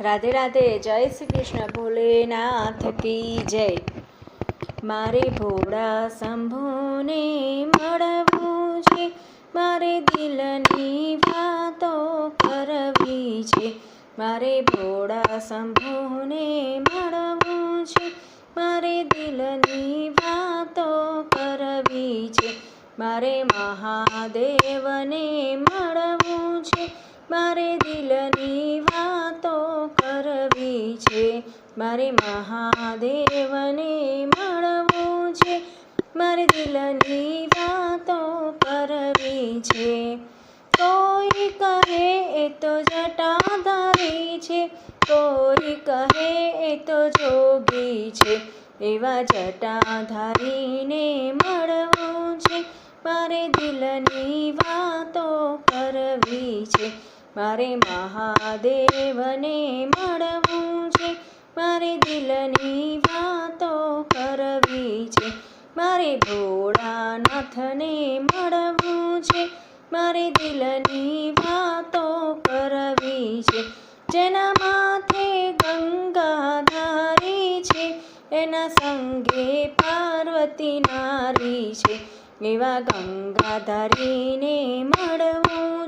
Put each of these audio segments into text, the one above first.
રાધે રાધે, જય શ્રી કૃષ્ણ, ભોલેનાથ કી જય. મારે ભોળા શંભુને મળવું છે, મારે દિલની વાતો કરવી છે. મારે ભોળા શંભુને મળવું છે, મારે દિલની વાતો કરવી છે. મારે મહાદેવને મળવું છે, મારે દિલની છે. મારે મહાદેવને મળવું છે. મારે દિલની વાતો કરવી છે. કોઈ કહે એ તો જટાધારી છે. કોઈ કહે એ તો જોગી છે. એવા જટાધારીને મળવું છે. મારે દિલની વાતો કરવી છે. મારે મહાદેવને મળવું છે. મારે દિલની વાતો કરવી છે. મારે ભોળાનાથને મળવું છે. મારે દિલની વાતો કરવી છે. જેના માથે ગંગાધારી છે. એના સંગે પાર્વતી નારી છે. એવા ગંગાધારીને મળવું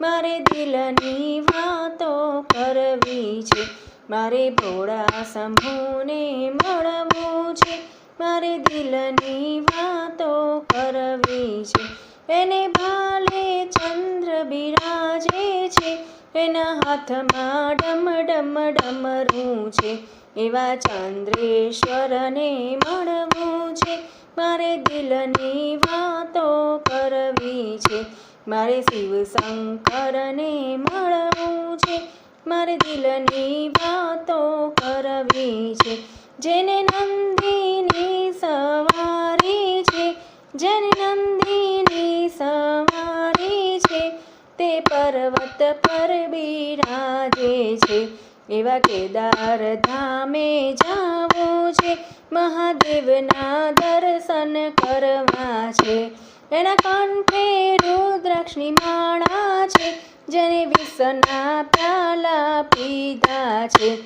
મારે દિલની વાતો કરવી છે. મારે ભોળા શંભુને મળવું છે. મારે દિલની વાતો કરવી છે. એને ભાલે ચંદ્ર બિરાજે છે. એના હાથમાં ડમ ડમ ડમરું છે. એવા ચંદ્રેશ્વરને મળવું છે. મારે દિલની વાતો કરવી છે. મારે શિવ શંકરને મળવું છે. મારે દિલની વાતો કરવી છે. જેને નંદીની સવારી છે, જેને નંદીની સવારી છે, તે પર્વત પર બિરાજે છે. એવા કેદાર ધામે જાવું છે. મહાદેવના દર્શન કરવા છે. એના કંઠે રુદ્રાક્ષની માળા છે, જેને વિષના પ્યાલા પીધા છે.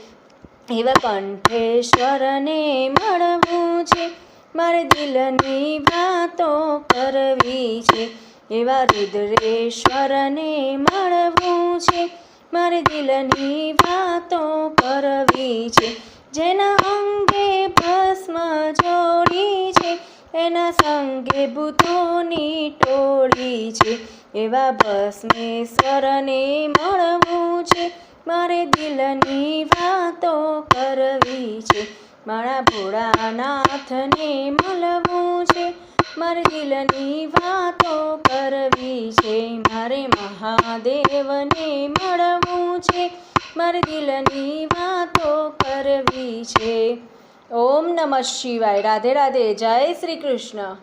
એવા કંઠેશ્વરને મળવું છે, મારે દિલની વાતો કરવી છે. એવા રુદ્રેશ્વરને મળવું છે, મારે દિલની વાતો કરવી છે. જેના અંગે ભસ્મ જોડી એના સંગે ભૂતોની ટોળી છે. એવા ભસ્મેશ્વરને મળવું છે. મારે દિલની વાતો કરવી છે. મારા ભોળાનાથને મળવું છે. મારે દિલની વાતો કરવી છે. મારે મહાદેવને મળવું છે. મારે દિલની વાતો કરવી છે. ઓમ નમઃ શિવાય. રાધે રાધે. જય શ્રી કૃષ્ણ.